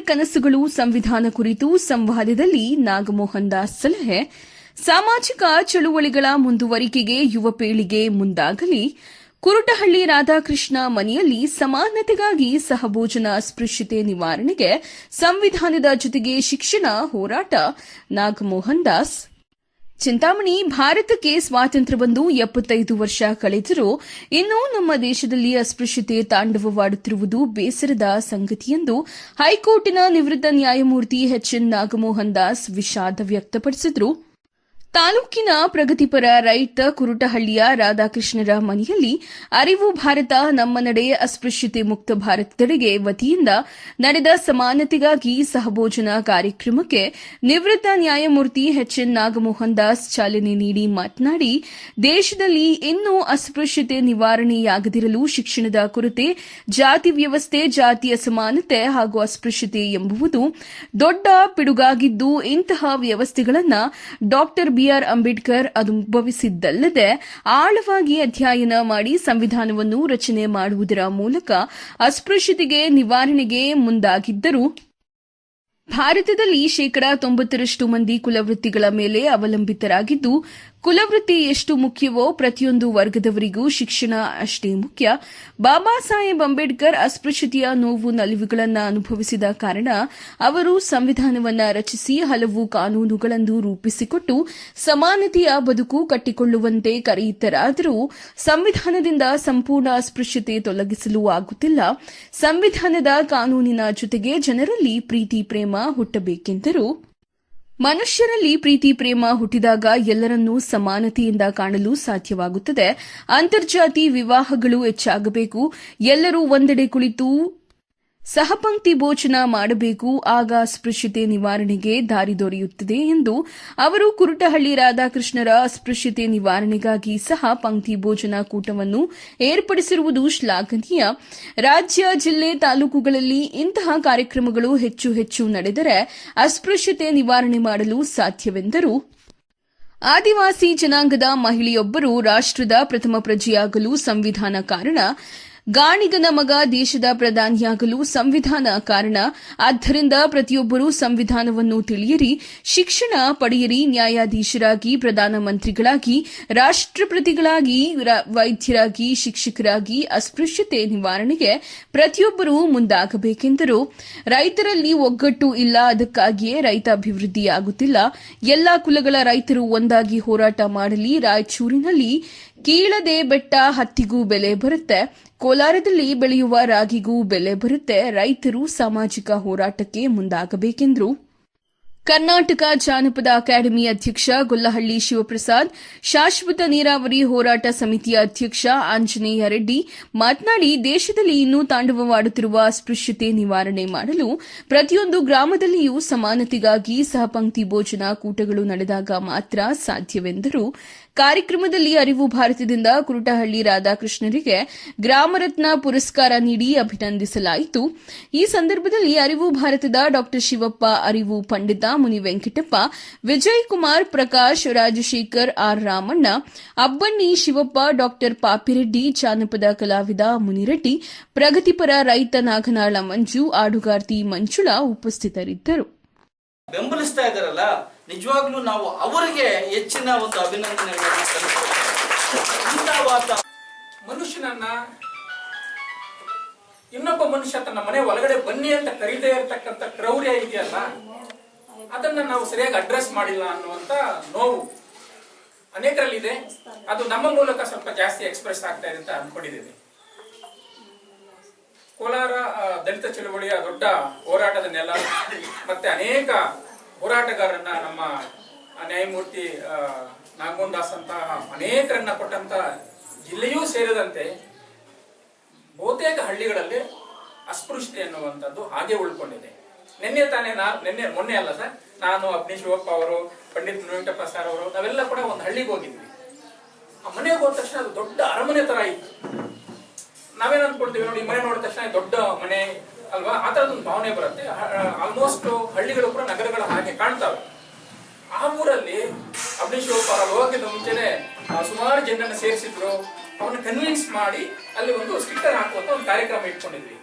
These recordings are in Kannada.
ಕನಸುಗಳು, ಸಂವಿಧಾನ ಕುರಿತು ಸಂವಾದದಲ್ಲಿ ನಾಗಮೋಹನ್ ದಾಸ್ ಸಲಹೆ. ಸಾಮಾಜಿಕ ಚಳುವಳಿಗಳ ಮುಂದುವರಿಕೆಗೆ ಯುವ ಪೀಳಿಗೆ ಮುಂದಾಗಲಿ. ಕುರುಟಹಳ್ಳಿ ರಾಧಾಕೃಷ್ಣ ಮನೆಯಲ್ಲಿ ಸಮಾನತೆಗಾಗಿ ಸಹಭೋಜನ ಅಸ್ಪೃಶ್ಯತೆ ನಿವಾರಣೆಗೆ ಸಂವಿಧಾನದ ಜೊತೆಗೆ ಶಿಕ್ಷಣ ಹೋರಾಟ. ನಾಗಮೋಹನ್ ದಾಸ್ ಚಿಂತಾಮಣಿ, ಭಾರತಕ್ಕೆ ಸ್ವಾತಂತ್ರ್ಯ ಬಂದು ಎಪ್ಪತ್ತೈದು ವರ್ಷ ಕಳೆದರೂ ಇನ್ನೂ ನಮ್ಮ ದೇಶದಲ್ಲಿ ಅಸ್ಪೃಶ್ಯತೆ ತಾಂಡವವಾಡುತ್ತಿರುವುದು ಬೇಸರದ ಸಂಗತಿಯೆಂದು ಹೈಕೋರ್ಟಿನ ನಿವೃತ್ತ ನ್ಯಾಯಮೂರ್ತಿ ಎಚ್ ಎನ್ ನಾಗಮೋಹನ್ ದಾಸ್ ವಿಷಾದ ವ್ಯಕ್ತಪಡಿಸಿದರು. ತಾಲೂಕಿನ ಪ್ರಗತಿಪರ ರೈತ ಕುರುಟಹಳ್ಳಿಯ ರಾಧಾಕೃಷ್ಣರ ಮನೆಯಲ್ಲಿ ಅರಿವು ಭಾರತ, ನಮ್ಮ ನಡೆ ಅಸ್ಪೃಶ್ಯತೆ ಮುಕ್ತ ಭಾರತದೆಡೆಗೆ ವತಿಯಿಂದ ನಡೆದ ಸಮಾನತೆಗಾಗಿ ಸಹಭೋಜನ ಕಾರ್ಯಕ್ರಮಕ್ಕೆ ನಿವೃತ್ತ ನ್ಯಾಯಮೂರ್ತಿ ಎಚ್ ಎನ್ ನಾಗಮೋಹನ್ ದಾಸ್ ಚಾಲನೆ ನೀಡಿ ಮಾತನಾಡಿ, ದೇಶದಲ್ಲಿ ಇನ್ನೂ ಅಸ್ಪೃಶ್ಯತೆ ನಿವಾರಣೆಯಾಗದಿರಲು ಶಿಕ್ಷಣದ ಕೊರತೆ, ಜಾತಿ ವ್ಯವಸ್ಥೆ ಜಾತಿಯ ಅಸಮಾನತೆ ಹಾಗೂ ಅಸ್ಪೃಶ್ಯತೆ ಎಂಬುವುದು ದೊಡ್ಡ ಪಿಡುಗಾಗಿದ್ದು ಇಂತಹ ವ್ಯವಸ್ಥೆಗಳನ್ನು ಡಾಕ್ಟರ್ ಬಿಆರ್ ಅಂಬೇಡ್ಕರ್ ಅನುಭವಿಸಿದ್ದಲ್ಲದೆ ಆಳವಾಗಿ ಅಧ್ಯಯನ ಮಾಡಿ ಸಂವಿಧಾನವನ್ನು ರಚನೆ ಮಾಡುವುದರ ಮೂಲಕ ಅಸ್ಪೃಶ್ಯತೆಗೆ ನಿವಾರಣೆಗೆ ಮುಂದಾಗಿದ್ದರು. ಭಾರತದಲ್ಲಿ ಶೇಕಡಾ ತೊಂಬತ್ತರಷ್ಟು ಮಂದಿ ಕುಲವೃತ್ತಿಗಳ ಮೇಲೆ ಅವಲಂಬಿತರಾಗಿದ್ದು ಕುಲವೃತ್ತಿ ಎಷ್ಟು ಮುಖ್ಯವೋ ಪ್ರತಿಯೊಂದು ವರ್ಗದವರಿಗೂ ಶಿಕ್ಷಣ ಅಷ್ಟೇ ಮುಖ್ಯ. ಬಾಬಾ ಸಾಹೇಬ್ ಅಂಬೇಡ್ಕರ್ ಅಸ್ಪೃಶ್ಯತೆಯ ನೋವು ನಲಿವುಗಳನ್ನು ಅನುಭವಿಸಿದ ಕಾರಣ ಅವರು ಸಂವಿಧಾನವನ್ನ ರಚಿಸಿ ಹಲವು ಕಾನೂನುಗಳನ್ನು ರೂಪಿಸಿಕೊಟ್ಟು ಸಮಾನತೆಯ ಬದುಕು ಕಟ್ಟಿಕೊಳ್ಳುವಂತೆ ಕರೆಯಿತರಾದರೂ ಸಂವಿಧಾನದಿಂದ ಸಂಪೂರ್ಣ ಅಸ್ಪೃಶ್ಯತೆ ತೊಲಗಿಸಲು ಆಗುತ್ತಿಲ್ಲ. ಸಂವಿಧಾನದ ಕಾನೂನಿನ ಜೊತೆಗೆ ಜನರಲ್ಲಿ ಪ್ರೀತಿ, ಪ್ರೇಮ ಹುಟ್ಟಬೇಕೆಂದರು. ಮನುಷ್ಯರಲ್ಲಿ ಪ್ರೀತಿ ಪ್ರೇಮ ಹುಟ್ಟಿದಾಗ ಎಲ್ಲರನ್ನೂ ಸಮಾನತೆಯಿಂದ ಕಾಣಲು ಸಾಧ್ಯವಾಗುತ್ತದೆ. ಅಂತರ್ಜಾತಿ ವಿವಾಹಗಳು ಹೆಚ್ಚಾಗಬೇಕು. ಎಲ್ಲರೂ ಒಂದೆಡೆ ಕುಳಿತು ಸಹಪಂಕ್ತಿ ಭೋಜನ ಮಾಡಬೇಕು, ಆಗ ಅಸ್ಪೃಶ್ಯತೆ ನಿವಾರಣೆಗೆ ದಾರಿ ದೊರೆಯುತ್ತದೆ ಎಂದು ಅವರು ಕುರುಟಹಳ್ಳಿ ರಾಧಾಕೃಷ್ಣರ ಅಸ್ಪೃಶ್ಯತೆ ನಿವಾರಣೆಗಾಗಿ ಸಹ ಪಂಕ್ತಿ ಭೋಜನ ಕೂಟವನ್ನು ಏರ್ಪಡಿಸಿರುವುದು ಶ್ಲಾಘನೀಯ. ರಾಜ್ಯ, ಜಿಲ್ಲೆ, ತಾಲೂಕುಗಳಲ್ಲಿ ಇಂತಹ ಕಾರ್ಯಕ್ರಮಗಳು ಹೆಚ್ಚು ಹೆಚ್ಚು ನಡೆದರೆ ಅಸ್ಪೃಶ್ಯತೆ ನಿವಾರಣೆ ಮಾಡಲು ಸಾಧ್ಯವೆಂದರು. ಆದಿವಾಸಿ ಜನಾಂಗದ ಮಹಿಳೆಯೊಬ್ಬರು ರಾಷ್ಟ್ರದ ಪ್ರಥಮ ಪ್ರಜೆಯಾಗಲು ಸಂವಿಧಾನ ಕಾರಣ. ಗಾಣಿಗನ ಮಗ ದೇಶದ ಪ್ರಧಾನಿಯಾಗಲು ಸಂವಿಧಾನ ಕಾರಣ. ಆದ್ದರಿಂದ ಪ್ರತಿಯೊಬ್ಬರೂ ಸಂವಿಧಾನವನ್ನು ತಿಳಿಯಿರಿ. ಶಿಕ್ಷಣ ಪಡೆಯಿರಿ. ನ್ಯಾಯಾಧೀಶರಾಗಿ, ಪ್ರಧಾನಮಂತ್ರಿಗಳಾಗಿ, ರಾಷ್ಟ್ರಪತಿಗಳಾಗಿ ವೈದ್ಯರಾಗಿ, ಶಿಕ್ಷಕರಾಗಿ ಅಸ್ಪೃಶ್ಯತೆ ನಿವಾರಣೆಗೆ ಪ್ರತಿಯೊಬ್ಬರೂ ಮುಂದಾಗಬೇಕೆಂದರು. ರೈತರಲ್ಲಿ ಒಗ್ಗಟ್ಟು ಇಲ್ಲ. ಅದಕ್ಕಾಗಿಯೇ ರೈತ ಅಭಿವೃದ್ಧಿಯಾಗುತ್ತಿಲ್ಲ. ಎಲ್ಲಾ ಕುಲಗಳ ರೈತರು ಒಂದಾಗಿ ಹೋರಾಟ ಮಾಡಲಿ. ರಾಯಚೂರಿನಲ್ಲಿ ಕೀಳದೆ ಬೆಟ್ಟ ಹತ್ತಿಗೂ ಬೆಲೆ ಬರುತ್ತೆ. ಕೋಲಾರದಲ್ಲಿ ಬೆಳೆಯುವ ರಾಗಿಗೂ ಬೆಲೆ ಬರುತ್ತೆ. ರೈತರು ಸಾಮಾಜಿಕ ಹೋರಾಟಕ್ಕೆ ಮುಂದಾಗಬೇಕೆಂದರು. ಕರ್ನಾಟಕ ಜಾನಪದ ಅಕಾಡೆಮಿ ಅಧ್ಯಕ್ಷ ಗೊಲ್ಲಹಳ್ಳಿ ಶಿವಪ್ರಸಾದ್, ಶಾಶ್ವತ ನೀರಾವರಿ ಹೋರಾಟ ಸಮಿತಿಯ ಅಧ್ಯಕ್ಷ ಆಂಜನೇಯ ರೆಡ್ಡಿ ಮಾತನಾಡಿ, ದೇಶದಲ್ಲಿ ಇನ್ನೂ ತಾಂಡವವಾಡುತ್ತಿರುವ ಅಸ್ಪೃಶ್ಯತೆ ನಿವಾರಣೆ ಮಾಡಲು ಪ್ರತಿಯೊಂದು ಗ್ರಾಮದಲ್ಲಿಯೂ ಸಮಾನತೆಗಾಗಿ ಸಹಪಂಕ್ತಿ ಭೋಜನ ಕೂಟಗಳು ನಡೆದಾಗ ಮಾತ್ರ ಸಾಧ್ಯವೆಂದರು. ಕಾರ್ಯಕ್ರಮದಲ್ಲಿ ಅರಿವು ಭಾರತದಿಂದ ಕುರುಟಹಳ್ಳಿ ರಾಧಾಕೃಷ್ಣರಿಗೆ ಗ್ರಾಮರತ್ನ ಪುರಸ್ಕಾರ ನೀಡಿ ಅಭಿನಂದಿಸಲಾಯಿತು. ಈ ಸಂದರ್ಭದಲ್ಲಿ ಅರಿವು ಭಾರತದ ಡಾ. ಶಿವಪ್ಪ, ಅರಿವು ಪಂಡಿತ ಮುನಿ ವೆಂಕಟಪ್ಪ ವಿಜಯ್ ಕುಮಾರ್ ಪ್ರಕಾಶ್, ರಾಜಶೇಖರ್ ಆರ್ ರಾಮಣ್ಣ, ಅಬ್ಬಣ್ಣಿ ಶಿವಪ್ಪ, ಡಾ. ಪಾಪಿರೆಡ್ಡಿ, ಜಾನಪದ ಕಲಾವಿದ ಮುನಿರೆಡ್ಡಿ, ಪ್ರಗತಿಪರ ರೈತ ನಾಗನಾಳ ಮಂಜು, ಆಡುಗಾರ್ತಿ ಮಂಜುಳಾ ಉಪಸ್ಥಿತರಿದ್ದರು. ಬೆಂಬಲಿಸ್ತಾ ನಿಜವಾಗ್ಲೂ ನಾವು ಅವರಿಗೆ ಹೆಚ್ಚಿನ ಒಂದು ಅಭಿನಂದನೆಗಳನ್ನು ಮನುಷ್ಯನನ್ನ ಇನ್ನೊಬ್ಬ ಮನುಷ್ಯ ತನ್ನ ಮನೆ ಒಳಗಡೆ ಬನ್ನಿ ಅಂತ ಕರೀದೇ ಇರತಕ್ಕಂತ ಕ್ರೌರ್ಯ ಇದೆಯಲ್ಲ, ಅದನ್ನ ನಾವು ಸರಿಯಾಗಿ ಅಡ್ರೆಸ್ ಮಾಡಿಲ್ಲ ಅನ್ನುವಂತ ನೋವು ಅನೇಕರಲ್ಲಿದೆ. ಅದು ನಮ್ಮ ಮೂಲಕ ಸ್ವಲ್ಪ ಜಾಸ್ತಿ ಎಕ್ಸ್ಪ್ರೆಸ್ ಆಗ್ತಾ ಇದೆ ಅಂತ ಅನ್ಕೊಂಡಿದ್ದೀನಿ. ಕೋಲಾರ ದಲಿತ ಚಳುವಳಿಯ ದೊಡ್ಡ ಹೋರಾಟದ ನೆಲ ಮತ್ತೆ ಅನೇಕ ಹೋರಾಟಗಾರರನ್ನ ನಮ್ಮ ನ್ಯಾಯಮೂರ್ತಿ ನಾಗಮೋಹನ್ ದಾಸ್ ಅಂತ ಅನೇಕರನ್ನ ಕೊಟ್ಟಂತ ಜಿಲ್ಲೆಯೂ ಸೇರಿದಂತೆ ಬಹುತೇಕ ಹಳ್ಳಿಗಳಲ್ಲಿ ಅಸ್ಪೃಶ್ಯತೆ ಎನ್ನುವಂಥದ್ದು ಹಾಗೆ ಉಳ್ಕೊಂಡಿದೆ. ನಿನ್ನೆ ತಾನೇ ನಾ, ನಿನ್ನೆ, ಮೊನ್ನೆ ಅಲ್ಲ ಸರ್, ನಾನು ಅಗ್ನಿ ಶಿವಪ್ಪ ಅವರು, ಪಂಡಿತ್ ವೆಂಕಟಪ್ಪ ಸರ್ ಅವರು, ನಾವೆಲ್ಲ ಕೂಡ ಒಂದು ಹಳ್ಳಿಗೆ ಹೋಗಿದ್ವಿ. ಆ ಮನೆಗೆ ಹೋದ ತಕ್ಷಣ ಅದು ದೊಡ್ಡ ಅರಮನೆ ತರ ಇತ್ತು. ನಾವೇನ್ ಅನ್ಕೊಳ್ತೀವಿ ನೋಡಿ ಮನೆ ನೋಡಿದ ತಕ್ಷಣ ದೊಡ್ಡ ಮನೆ ಅಲ್ವಾ? ಆ ತರದೊಂದು ಭಾವನೆ ಬರುತ್ತೆ. ಆಲ್ಮೋಸ್ಟ್ ಹಳ್ಳಿಗಳು ಕೂಡ ನಗರಗಳ ಹಾಗೆ ಕಾಣ್ತಾವೆ. ಆ ಊರಲ್ಲಿ ಅಗ್ನಿ ಶಿವಪ್ಪ ಅವರ ಮುಂಚೆನೆ ಸುಮಾರು ಜನರನ್ನ ಸೇರಿಸಿದ್ರು. ಅವನ್ನ ಕನ್ವಿನ್ಸ್ ಮಾಡಿ ಅಲ್ಲಿ ಒಂದು ಸ್ಟಿಕ್ಕರ್ ಹಾಕುವಂತ ಒಂದು ಕಾರ್ಯಕ್ರಮ ಇಟ್ಕೊಂಡಿದ್ವಿ.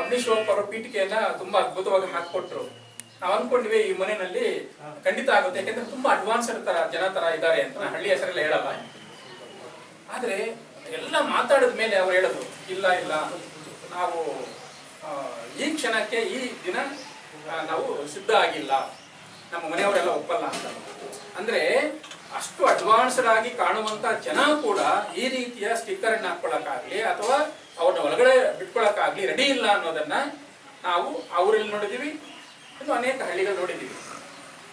ಅಗ್ನಿಶೋಪ್ ಅವರ ಪೀಠಿಕೆಯನ್ನ ತುಂಬಾ ಅದ್ಭುತವಾಗಿ ಹಾಕೊಟ್ರು ನಾವ್ ಅನ್ಕೊಂಡ್ವಿ ಈ ಮನೆಯಲ್ಲಿ ಖಂಡಿತ ಆಗುತ್ತೆ, ಯಾಕಂದ್ರೆ ತುಂಬಾ ಅಡ್ವಾನ್ಸ್ಡ್ ತರ, ಜನ ತರ ಇದ್ದಾರೆ ಅಂತ. ಹಳ್ಳಿ ಹೆಸರೆಲ್ಲ ಹೇಳಲ್ಲ. ಆದ್ರೆ ಎಲ್ಲ ಮಾತಾಡಿದ ಮೇಲೆ ಅವ್ರು ಹೇಳಿದ್ರು, ಇಲ್ಲ ಇಲ್ಲ, ನಾವು ಈ ಕ್ಷಣಕ್ಕೆ ಈ ದಿನ ನಾವು ಸಿದ್ಧ ಆಗಿಲ್ಲ. ನಮ್ಮ ಮನೆಯವರೆಲ್ಲ ಒಪ್ಪಲ್ಲ ಅಂತ. ಅಂದ್ರೆ ಅಷ್ಟು ಅಡ್ವಾನ್ಸ್ಡ್ ಆಗಿ ಕಾಣುವಂತ ಜನ ಕೂಡ ಈ ರೀತಿಯ ಸ್ಟಿಕ್ಕರ್ ಅನ್ನ ಹಾಕೊಳ್ಳಕ್ಕಾಗ್ಲಿ ಅಥವಾ ಅವ್ರನ್ನ ಒಳಗಡೆ ಬಿಟ್ಕೊಳಕ್ಕಾಗ್ಲಿ ರೆಡಿ ಇಲ್ಲ ಅನ್ನೋದನ್ನ ನಾವು ಅವರಲ್ಲಿ ನೋಡಿದೀವಿ. ಇನ್ನು ಅನೇಕ ಹಳ್ಳಿಗಳು ನೋಡಿದೀವಿ.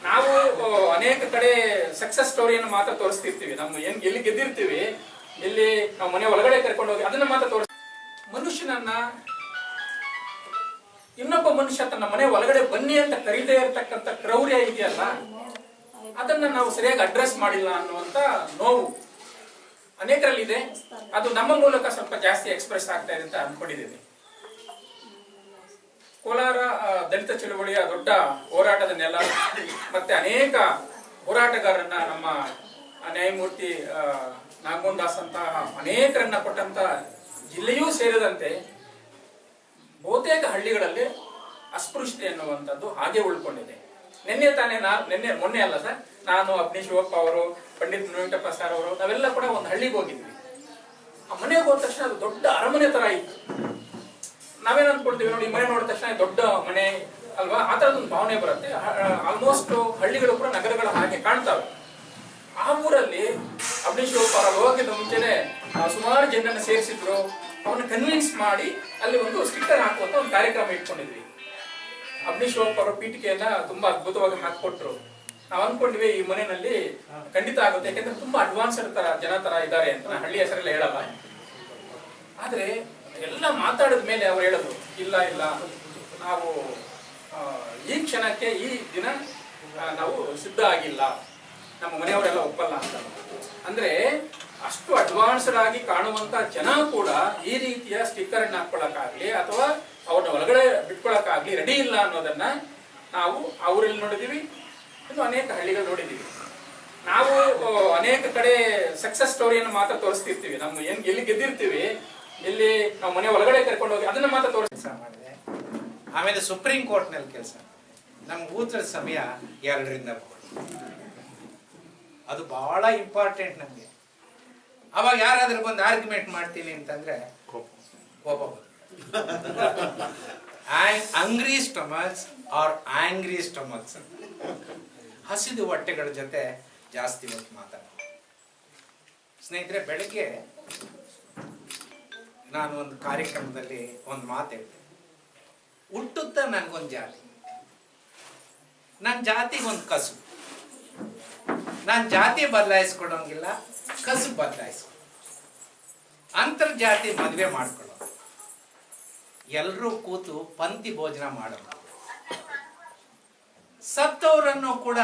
ನಾವು ಅನೇಕ ಕಡೆ ಸಕ್ಸಸ್ ಸ್ಟೋರಿಯನ್ನು ಮಾತ್ರ ತೋರಿಸ್ತಿರ್ತೀವಿ. ನಮ್ಮ ಏನ್ ಎಲ್ಲಿ ಗೆದ್ದಿರ್ತೀವಿ, ಎಲ್ಲಿ ನಾವು ಮನೆ ಒಳಗಡೆ ಕರ್ಕೊಂಡು ಹೋಗಿ ಅದನ್ನ ಮಾತ್ರ ತೋರಿಸ್ ಮನುಷ್ಯನನ್ನ ಇನ್ನೊಬ್ಬ ಮನುಷ್ಯ ತನ್ನ ಮನೆ ಒಳಗಡೆ ಬನ್ನಿ ಅಂತ ಕರೀದೇ ಇರತಕ್ಕಂತ ಕ್ರೌರ್ಯ ಇದೆಯಲ್ಲ? ಅದನ್ನ ನಾವು ಸರಿಯಾಗಿ ಅಡ್ರೆಸ್ ಮಾಡಿಲ್ಲ ಅನ್ನುವಂತ ನೋವು ಅನೇಕರಲ್ಲಿದೆ. ಅದು ನಮ್ಮ ಮೂಲಕ ಸ್ವಲ್ಪ ಜಾಸ್ತಿ ಎಕ್ಸ್ಪ್ರೆಸ್ ಆಗ್ತಾ ಇದೆ ಅಂತ ಅನ್ಕೊಂಡಿದ್ದೀನಿ. ಕೋಲಾರ ದಲಿತ ಚಳುವಳಿಯ ದೊಡ್ಡ ಹೋರಾಟದ ನೆಲ ಮತ್ತೆ ಅನೇಕ ಹೋರಾಟಗಾರರನ್ನ ನಮ್ಮ ನ್ಯಾಯಮೂರ್ತಿ ನಾಗಮೋಹನ್ ದಾಸ್ ಅಂತಹ ಅನೇಕರನ್ನ ಕೊಟ್ಟಂತ ಜಿಲ್ಲೆಯೂ ಸೇರಿದಂತೆ ಬಹುತೇಕ ಹಳ್ಳಿಗಳಲ್ಲಿ ಅಸ್ಪೃಶ್ಯತೆ ಎನ್ನುವಂಥದ್ದು ಹಾಗೆ ಉಳ್ಕೊಂಡಿದೆ. ನಿನ್ನೆ ತಾನೇ ನಾ, ನಿನ್ನೆ, ಮೊನ್ನೆ ಅಲ್ಲ ಸರ್, ನಾನು ಅಗ್ನಿ ಶಿವಪ್ಪ ಅವರು, ಪಂಡಿತ್ ಮುನಿವೆಂಕಟಪ್ಪ ಸರ್ ಅವರು, ನಾವೆಲ್ಲ ಕೂಡ ಒಂದು ಹಳ್ಳಿಗೆ ಹೋಗಿದ್ವಿ. ಆ ಮನೆಗೆ ಹೋದ ತಕ್ಷಣ ಅದು ದೊಡ್ಡ ಅರಮನೆ ತರ ಇತ್ತು. ನಾವೇನ್ ಅನ್ಕೊಳ್ತೀವಿ ನೋಡಿ ಮನೆ ನೋಡಿದ ತಕ್ಷಣ ದೊಡ್ಡ ಮನೆ ಅಲ್ವಾ? ಆ ಥರದೊಂದು ಭಾವನೆ ಬರುತ್ತೆ. ಆಲ್ಮೋಸ್ಟ್ ಹಳ್ಳಿಗಳು ಕೂಡ ನಗರಗಳ ಹಾಗೆ ಕಾಣ್ತಾವೆ. ಆ ಊರಲ್ಲಿ ಅಗ್ನಿ ಶಿವಪ್ಪ ಅವರು ಹೋಗಿದ್ದ ಮುಂಚೆನೆ ಸುಮಾರು ಜನರನ್ನು ಸೇರಿಸಿದ್ರು. ಅವನ್ನ ಕನ್ವಿನ್ಸ್ ಮಾಡಿ ಅಲ್ಲಿ ಒಂದು ಸ್ಟಿಕ್ಕರ್ ಹಾಕುವಂತ ಒಂದು ಕಾರ್ಯಕ್ರಮ ಇಟ್ಕೊಂಡಿದ್ವಿ. ಅಗ್ನಿಶೋಕ್ ಅವರ ಪೀಠಿಕೆಯನ್ನ ತುಂಬಾ ಅದ್ಭುತವಾಗಿ ಹಾಕೊಟ್ರು ನಾವ್ ಅನ್ಕೊಂಡ್ವಿ ಈ ಮನೆಯಲ್ಲಿ ಖಂಡಿತ ಆಗುತ್ತೆ, ಯಾಕಂದ್ರೆ ತುಂಬಾ ಅಡ್ವಾನ್ಸ್ಡ್ ತರ ಜನ ತರ ಇದ್ದಾರೆ ಅಂತ. ಹಳ್ಳಿ ಹೆಸರೆಲ್ಲ ಹೇಳಲ್ಲ. ಆದ್ರೆ ಎಲ್ಲ ಮಾತಾಡಿದ ಮೇಲೆ ಅವ್ರು ಹೇಳೋದು, ಇಲ್ಲ ಇಲ್ಲ. ನಾವು ಈ ಕ್ಷಣಕ್ಕೆ ಈ ದಿನ ನಾವು ಸಿದ್ಧ ಆಗಿಲ್ಲ. ನಮ್ಮ ಮನೆಯವರೆಲ್ಲ ಒಪ್ಪಲ್ಲ ಅಂತ. ಅಂದ್ರೆ ಅಷ್ಟು ಅಡ್ವಾನ್ಸ್ಡ್ ಆಗಿ ಕಾಣುವಂತ ಜನ ಕೂಡ ಈ ರೀತಿಯ ಸ್ಟಿಕ್ಕರ್ ಅನ್ನ ಹಾಕೊಳ್ಳಕ್ಕಾಗ್ಲಿ ಅಥವಾ ಅವ್ರನ್ನ ಒಳಗಡೆ ಬಿಟ್ಕೊಳಕ್ಕಾಗ್ಲಿ ರೆಡಿ ಇಲ್ಲ ಅನ್ನೋದನ್ನ ನಾವು ಅವರಲ್ಲಿ ನೋಡಿದೀವಿ. ಇದು ಅನೇಕ ಹಳ್ಳಿಗಳು ನೋಡಿದೀವಿ. ನಾವು ಅನೇಕ ಕಡೆ ಸಕ್ಸಸ್ ಸ್ಟೋರಿಯನ್ನು ಮಾತ್ರ ತೋರಿಸ್ತಿರ್ತೀವಿ. ನಮ್ಮ ಏನ್ ಎಲ್ಲಿ ಗೆದ್ದಿರ್ತೀವಿ, ಎಲ್ಲಿ ನಾವು ಮನೆ ಒಳಗಡೆ ಕರ್ಕೊಂಡು ಹೋಗಿ ಅದನ್ನ ಮಾತ್ರ ತೋರಿಸ ಮಾಡಿದೆ. ಆಮೇಲೆ ಸುಪ್ರೀಂ ಕೋರ್ಟ್ನಲ್ಲಿ ಕೆಲಸ. ನಮ್ಗೆ ಊತದ ಸಮಯ ಎರಡರಿಂದ ಅದು ಬಹಳ ಇಂಪಾರ್ಟೆಂಟ್ ನಮಗೆ. ಅವಾಗ ಯಾರಾದ್ರೂ ಬಂದು ಆರ್ಗ್ಯುಮೆಂಟ್ ಮಾಡ್ತೀನಿ ಅಂತಂದ್ರೆ ಕೋಪ. ಅಂಗ್ರಿ ಸ್ಟಮಕ್ಸ್ ಆರ್ ಆಂಗ್ರಿ ಸ್ಟಮಕ್ಸ್ ಹಸಿದು ಹೊಟ್ಟೆಗಳ ಜೊತೆ ಜಾಸ್ತಿ ಹೊತ್ತು ಮಾತಾಡ. ಸ್ನೇಹಿತರೆ ಬೆಳಗ್ಗೆ ನಾನು ಒಂದು ಕಾರ್ಯಕ್ರಮದಲ್ಲಿ ಒಂದು ಮಾತು ಹೇಳಿದೆ ಹುಟ್ಟುತ್ತಾ ನನಗೊಂದು ಜಾತಿ. ನನ್ನ ಜಾತಿಗೊಂದು ಕಸು. ನಾನು ಜಾತಿ ಬದಲಾಯಿಸ್ಕೊಡೋಂಗಿಲ್ಲ. ಕಸು ಬದಲಾಯಿಸ್ಕೊಳ್ಳೋದು ಅಂತರ್ಜಾತಿ ಮದುವೆ ಮಾಡ್ಕೊಳ್ಳೋದು. ಎಲ್ಲರೂ ಕೂತು ಪಂಕ್ತಿ ಭೋಜನ ಮಾಡೋದು. ಸತ್ತವರನ್ನು ಕೂಡ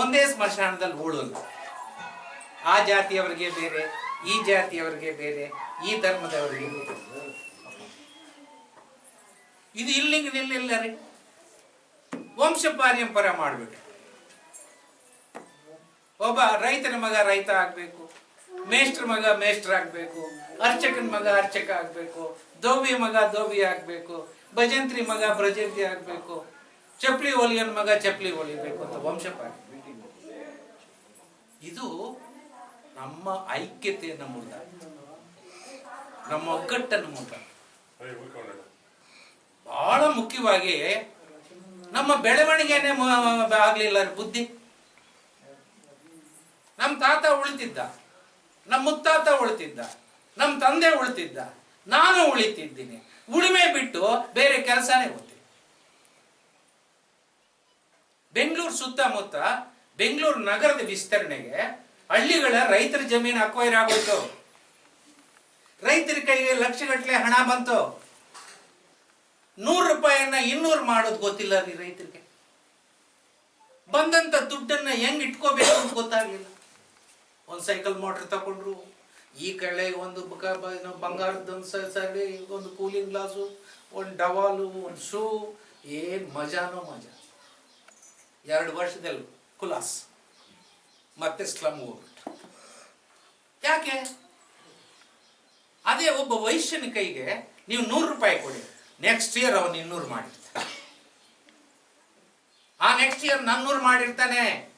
ಒಂದೇ ಸ್ಮಶಾನದಲ್ಲಿ ಹೂಳೋದು. ಆ ಜಾತಿಯವರಿಗೆ ಬೇರೆ, ಈ ಜಾತಿಯವರಿಗೆ ಬೇರೆ, ಈ ಧರ್ಮದವರಿಗೆ ಇದು ಇಲ್ಲಿಂಗ್ ನಿಲ್ಲಿಲ್ಲ ರೀ ವಂಶ ಪಾರಂಪರ ಮಾಡ್ಬಿಟ್ಟು ಒಬ್ಬ ರೈತನ ಮಗ ರೈತ ಆಗ್ಬೇಕು. ಮೇಷ್ಟ್ರ ಮಗ ಮೇಷ್ಟ್ರ ಆಗ್ಬೇಕು ಅರ್ಚಕನ ಮಗ ಅರ್ಚಕ ಆಗ್ಬೇಕು ದೋಬಿ ಮಗ ದೋಬಿ ಆಗ್ಬೇಕು ಭಜಂತ್ರಿ ಮಗ ಭಜಂತ್ರಿ ಆಗ್ಬೇಕು ಚಪ್ಪಲಿ ಒಲಿಯನ್ ಮಗ ಚಪ್ಪಲಿ ಹೊಲಿಬೇಕು ಅಂತ ವಂಶ ಇದು ನಮ್ಮ ಐಕ್ಯತೆಯನ್ನು ಮೂಲ ನಮ್ಮ ಒಗ್ಗಟ್ಟನ್ನು ಮುರಿದ ಬಹಳ ಮುಖ್ಯವಾಗಿ ನಮ್ಮ ಬೆಳವಣಿಗೆನೆ ಆಗ್ಲಿಲ್ಲ ಬುದ್ಧಿ. ನಮ್ಮ ತಾತ ಉಳಿತಿದ್ದ. ನಮ್ಮ ಮುತ್ತಾತ ಉಳಿತಿದ್ದ, ನಮ್ಮ ತಂದೆ ಉಳಿತಿದ್ದ, ನಾನು ಉಳಿತಿದ್ದೀನಿ. ಉಳಿಮೆ ಬಿಟ್ಟು ಬೇರೆ ಕೆಲಸನೇ ಗೊತ್ತಿಲ್ಲ ಬೆಂಗಳೂರು ಸುತ್ತಮುತ್ತ ಬೆಂಗಳೂರು ನಗರದ ವಿಸ್ತರಣೆಗೆ ಹಳ್ಳಿಗಳ ರೈತರ ಜಮೀನು ಅಕ್ವೈರ್ ಆಗೋಯ್ತು. ರೈತರ ಕೈಗೆ ಲಕ್ಷಗಟ್ಟಲೆ ಹಣ ಬಂತು. ನೂರು ರೂಪಾಯಿಯನ್ನ ಇನ್ನೂರು ಮಾಡೋದು ಗೊತ್ತಿಲ್ಲ ರೀ ರೈತರಿಗೆ. ಬಂದಂತ ದುಡ್ಡನ್ನ ಹೆಂಗ್ ಇಟ್ಕೋಬೇಕು ಅಂತ ಗೊತ್ತಾಗ್ಲಿಲ್ಲ. ಒಂದ್ ಸೈಕಲ್ ಮೋಟ್ರ್ ತಗೊಂಡ್ರು ಈ ಕಡೆ ಒಂದು ಬಂಗಾರದ ಸರಿ ಒಂದು ಕೂಲಿಂಗ್ ಗ್ಲಾಸು ಒಂದು ಡವಾಲು, ಒಂದು ಶೂ ಏನು ಮಜಾನೋ ಮಜಾ. ಎರಡು ವರ್ಷದಲ್ಲಿ ಕುಲಾಸ್. ಮತ್ತೆ ಸ್ಲಮ್ ಹೋಗ್ಬಿಟ್ಟು ಯಾಕೆ? ಅದೇ ಒಬ್ಬ ವೈಶ್ಯನ ಕೈಗೆ ನೀವು ನೂರು ರೂಪಾಯಿ ಕೊಡಿ. ನೆಕ್ಸ್ಟ್ ಇಯರ್ ಅವನು ಇನ್ನೂರು ಮಾಡಿರ್ತಾನೆ. ಆ ನೆಕ್ಸ್ಟ್ ಇಯರ್ ನನ್ನೂರು ಮಾಡಿರ್ತಾನೆ.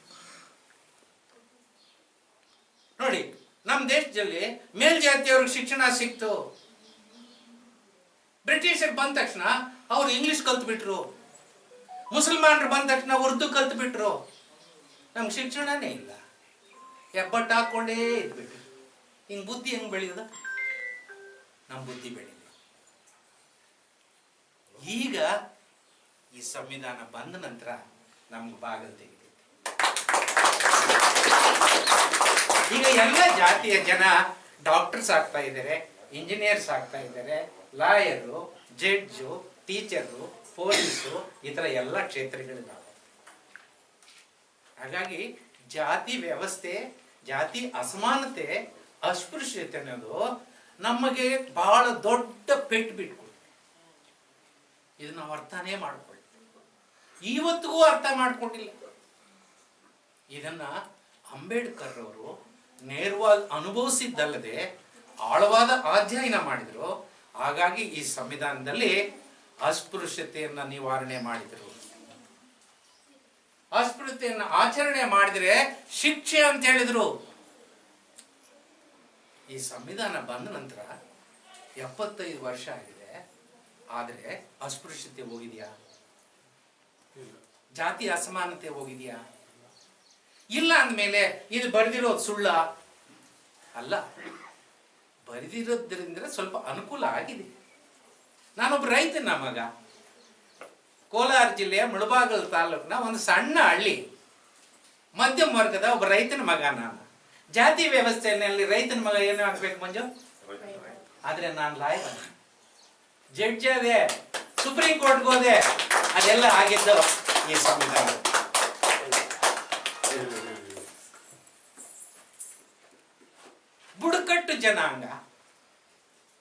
ನೋಡಿ ನಮ್ಮ ದೇಶದಲ್ಲಿ ಮೇಲ್ಜಾತಿಯವ್ರಿಗೆ ಶಿಕ್ಷಣ ಸಿಕ್ತು. ಬ್ರಿಟಿಷರು ಬಂದ ತಕ್ಷಣ ಅವ್ರು ಇಂಗ್ಲಿಷ್ ಕಲ್ತು ಬಿಟ್ರು ಮುಸಲ್ಮಾನರು ಬಂದ ತಕ್ಷಣ ಉರ್ದು ಕಲ್ತು ಬಿಟ್ರು ನಮ್ಗೆ ಶಿಕ್ಷಣನೇ ಇಲ್ಲ. ಹೆಬ್ಬಟ್ಟು ಹಾಕೊಂಡೇ ಇದ್ಬಿಟ್ಟು ಹಿಂಗೆ ಬುದ್ಧಿ ಹೆಂಗ್ ಬೆಳೆಯುದ? ನಮ್ಮ ಬುದ್ಧಿ ಬೆಳೀಲಿ ಈಗ ಈ ಸಂವಿಧಾನ ಬಂದ ನಂತರ ನಮ್ಗೆ ಬಾಗಿಲು ತೆಗೆದಿದೆ ಈಗ ಎಲ್ಲ ಜಾತಿಯ ಜನ ಡಾಕ್ಟರ್ಸ್ ಆಗ್ತಾ ಇದ್ದಾರೆ ಇಂಜಿನಿಯರ್ಸ್ ಆಗ್ತಾ ಇದ್ದಾರೆ ಲಾಯರು ಜಡ್ಜು ಟೀಚರು ಪೊಲೀಸು ಈ ಥರ ಎಲ್ಲ ಕ್ಷೇತ್ರಗಳಿದ್ದಾವೆ ಹಾಗಾಗಿ ಜಾತಿ ವ್ಯವಸ್ಥೆ, ಜಾತಿ ಅಸಮಾನತೆ, ಅಸ್ಪೃಶ್ಯತೆ ಅನ್ನೋದು ನಮಗೆ ಬಹಳ ದೊಡ್ಡ ಪೆಟ್ಟು ಬಿಟ್ಕೊಡ್ತೀವಿ ಇದನ್ನ ನಾವು ಅರ್ಥನೇ ಮಾಡ್ಕೊಳ್ಳಿ ಇವತ್ತಿಗೂ ಅರ್ಥ ಮಾಡ್ಕೊಂಡಿಲ್ಲ. ಇದನ್ನ ಅಂಬೇಡ್ಕರ್ ಅವರು ನೇರವಾಗಿ ಅನುಭವಿಸಿದ್ದಲ್ಲದೆ ಆಳವಾದ ಅಧ್ಯಯನ ಮಾಡಿದ್ರು. ಹಾಗಾಗಿ ಈ ಸಂವಿಧಾನದಲ್ಲಿ ಅಸ್ಪೃಶ್ಯತೆಯನ್ನ ನಿವಾರಣೆ ಮಾಡಿದರು. ಅಸ್ಪೃಶ್ಯತೆಯನ್ನು ಆಚರಣೆ ಮಾಡಿದ್ರೆ ಶಿಕ್ಷೆ ಅಂತ ಹೇಳಿದ್ರು. ಈ ಸಂವಿಧಾನ ಬಂದ ನಂತರ ಎಪ್ಪತ್ತೈದು ವರ್ಷ ಆಗಿದೆ. ಆದರೆ ಅಸ್ಪೃಶ್ಯತೆ ಹೋಗಿದೆಯಾ? ಜಾತಿ ಅಸಮಾನತೆ ಹೋಗಿದೆಯಾ? ಇಲ್ಲ ಅಂದಮೇಲೆ ಇದು ಬರೆದಿರೋದು ಸುಳ್ಳ? ಅಲ್ಲ ಬರೆದಿರೋದ್ರಿಂದ ಸ್ವಲ್ಪ ಅನುಕೂಲ ಆಗಿದೆ. ನಾನೊಬ್ಬ ರೈತನ ಮಗ. ಕೋಲಾರ ಜಿಲ್ಲೆಯ ಮುಳಬಾಗಲ್ ತಾಲೂಕಿನ ಒಂದು ಸಣ್ಣ ಹಳ್ಳಿ. ಮಧ್ಯಮ ವರ್ಗದ ಒಬ್ಬ ರೈತನ ಮಗ ನಾನು. ಜಾತಿ ವ್ಯವಸ್ಥೆಯಲ್ಲಿ ರೈತನ ಮಗ ಏನು ಆಗ್ಬೇಕು ಮಂಜು? ಆದ್ರೆ ನಾನು ಲಾಯ ಜಡ್ಜ್ ಅದೇ, ಸುಪ್ರೀಂ ಕೋರ್ಟ್ಗೋದೆ ಅದೆಲ್ಲ ಆಗಿದ್ದು ಈ ಸಂವಿಧಾನ. ಬುಡಕಟ್ಟು ಜನಾಂಗ.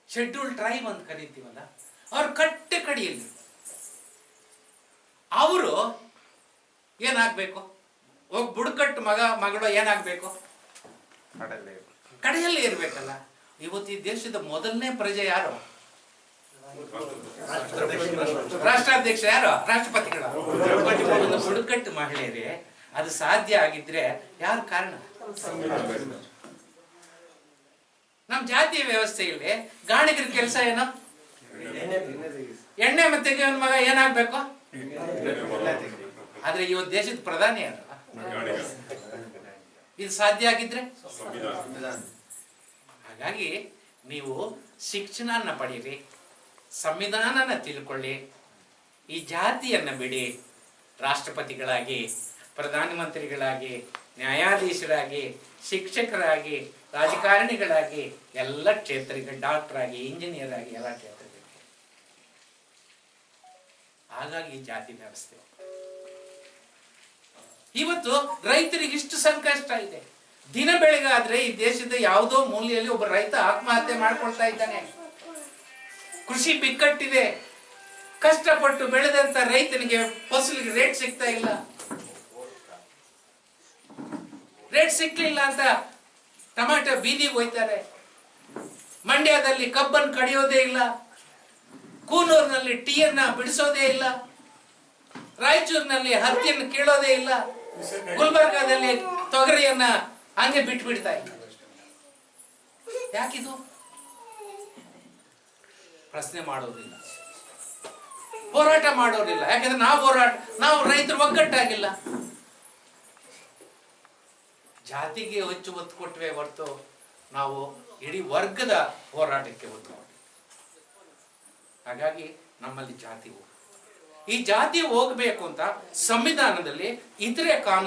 ಶೆಡ್ಯೂಲ್ ಟ್ರೈಬ್ ಅಂತ ಕರಿತೀವಲ್ಲ ಅವ್ರ ಕಟ್ಟೆ ಕಡಿಯಲ್ಲಿ. ಅವರು ಏನಾಗಬೇಕು? ಒಬ್ಬ ಬುಡಕಟ್ಟು ಮಗ ಮಗಳು ಏನಾಗ್ಬೇಕು? ಕಡೆಯಲ್ಲಿ ಇರಬೇಕಲ್ಲ. ಇವತ್ತು ಈ ದೇಶದ ಮೊದಲನೇ ಪ್ರಜೆ ಯಾರು? ರಾಷ್ಟ್ರಾಧ್ಯಕ್ಷ ಯಾರು? ರಾಷ್ಟ್ರಪತಿಗಳು. ಬುಡಕಟ್ಟು ಮಹಿಳೆಯರೇ ಅದು ಸಾಧ್ಯ ಆಗಿದ್ರೆ ಯಾರು ಕಾರಣ? ನಮ್ ಜಾತಿಯ ವ್ಯವಸ್ಥೆಯಲ್ಲಿ ಗಾಣಿಗರ ಕೆಲಸ ಏನು? ಎಣ್ಣೆ ಮತ್ತೆ ತೆಗೆಯೋನ್ ಮಗ ಏನಾಗ್ಬೇಕು? ಆದ್ರೆ ಇವತ್ತು ದೇಶದ ಪ್ರಧಾನಿ ಅಲ್ಲ ಇದು ಸಾಧ್ಯ ಆಗಿದ್ರೆ? ಹಾಗಾಗಿ ನೀವು ಶಿಕ್ಷಣನ ಪಡೀರಿ, ಸಂವಿಧಾನನ ತಿಳ್ಕೊಳ್ಳಿ, ಈ ಜಾತಿಯನ್ನ ಬಿಡಿ, ರಾಷ್ಟ್ರಪತಿಗಳಾಗಿ, ಪ್ರಧಾನಮಂತ್ರಿಗಳಾಗಿ ನ್ಯಾಯಾಧೀಶರಾಗಿ, ಶಿಕ್ಷಕರಾಗಿ, ರಾಜಕಾರಣಿಗಳಾಗಿ, ಎಲ್ಲ ಕ್ಷೇತ್ರಕ್ಕೆ ಡಾಕ್ಟರ್ ಆಗಿ ಇಂಜಿನಿಯರ್ ಆಗಿ ಎಲ್ಲ ಕ್ಷೇತ್ರಗಳಿಗೆ ಹಾಗಾಗಿ ಜಾತಿ ವ್ಯವಸ್ಥೆ. ಇವತ್ತು ರೈತರಿಗೆ ಇಷ್ಟು ಸಂಕಷ್ಟ ಇದೆ. ದಿನ ಬೆಳಗಾದ್ರೆ ಈ ದೇಶದ ಯಾವುದೋ ಮೂಲೆಯಲ್ಲಿ ಒಬ್ಬ ರೈತ ಆತ್ಮಹತ್ಯೆ ಮಾಡ್ಕೊಳ್ತಾ ಇದ್ದಾನೆ. ಕೃಷಿ ಬಿಕ್ಕಟ್ಟಿದೆ. ಕಷ್ಟಪಟ್ಟು ಬೆಳೆದಂತ ರೈತನಿಗೆ ಫಸಲಿಗೆ ರೇಟ್ ಸಿಗ್ತಾ ಇಲ್ಲ. ರೇಟ್ ಸಿಕ್ಲಿಲ್ಲ ಅಂತ ಟೊಮೆಟೊ ಬೀದಿಗೆ ಹೋಯ್ತಾರೆ. ಮಂಡ್ಯದಲ್ಲಿ ಕಬ್ಬನ್ನು ಕಡಿಯೋದೇ ಇಲ್ಲ. ಕೂನೂರಿನಲ್ಲಿ ಟೀಯನ್ನ ಬಿಡಿಸೋದೇ ಇಲ್ಲ. ರಾಯಚೂರಿನಲ್ಲಿ ಹತ್ತಿಯನ್ನು ಕೀಳೋದೇ ಇಲ್ಲ. ಗುಲ್ಬರ್ಗಾದಲ್ಲಿ ತೊಗರಿಯನ್ನ ಹಂಗೆ ಬಿಟ್ಟು ಬಿಡ್ತಾ ಇಲ್ಲ. ಯಾಕಿದು? ಪ್ರಶ್ನೆ ಮಾಡೋದಿಲ್ಲ. ಹೋರಾಟ ಮಾಡೋದಿಲ್ಲ. ಯಾಕಂದ್ರೆ ನಾವು ಹೋರಾಟ ನಾವು ರೈತರು ಒಗ್ಗಟ್ಟಾಗಿಲ್ಲ. ಜಾತಿಗೆ ಹೆಚ್ಚು ಒತ್ತು ಕೊಟ್ಟಿವೆ ಹೊರತು ನಾವು ಇಡೀ ವರ್ಗದ ಹೋರಾಟಕ್ಕೆ ಒತ್ತು ಹಾಗಾಗಿ ನಮ್ಮಲ್ಲಿ ಜಾತಿ ಹೋಗ ಈ ಜಾತಿ ಹೋಗಬೇಕು ಅಂತ ಸಂವಿಧಾನದಲ್ಲಿ ಇತರೆ ಕಾನೂನು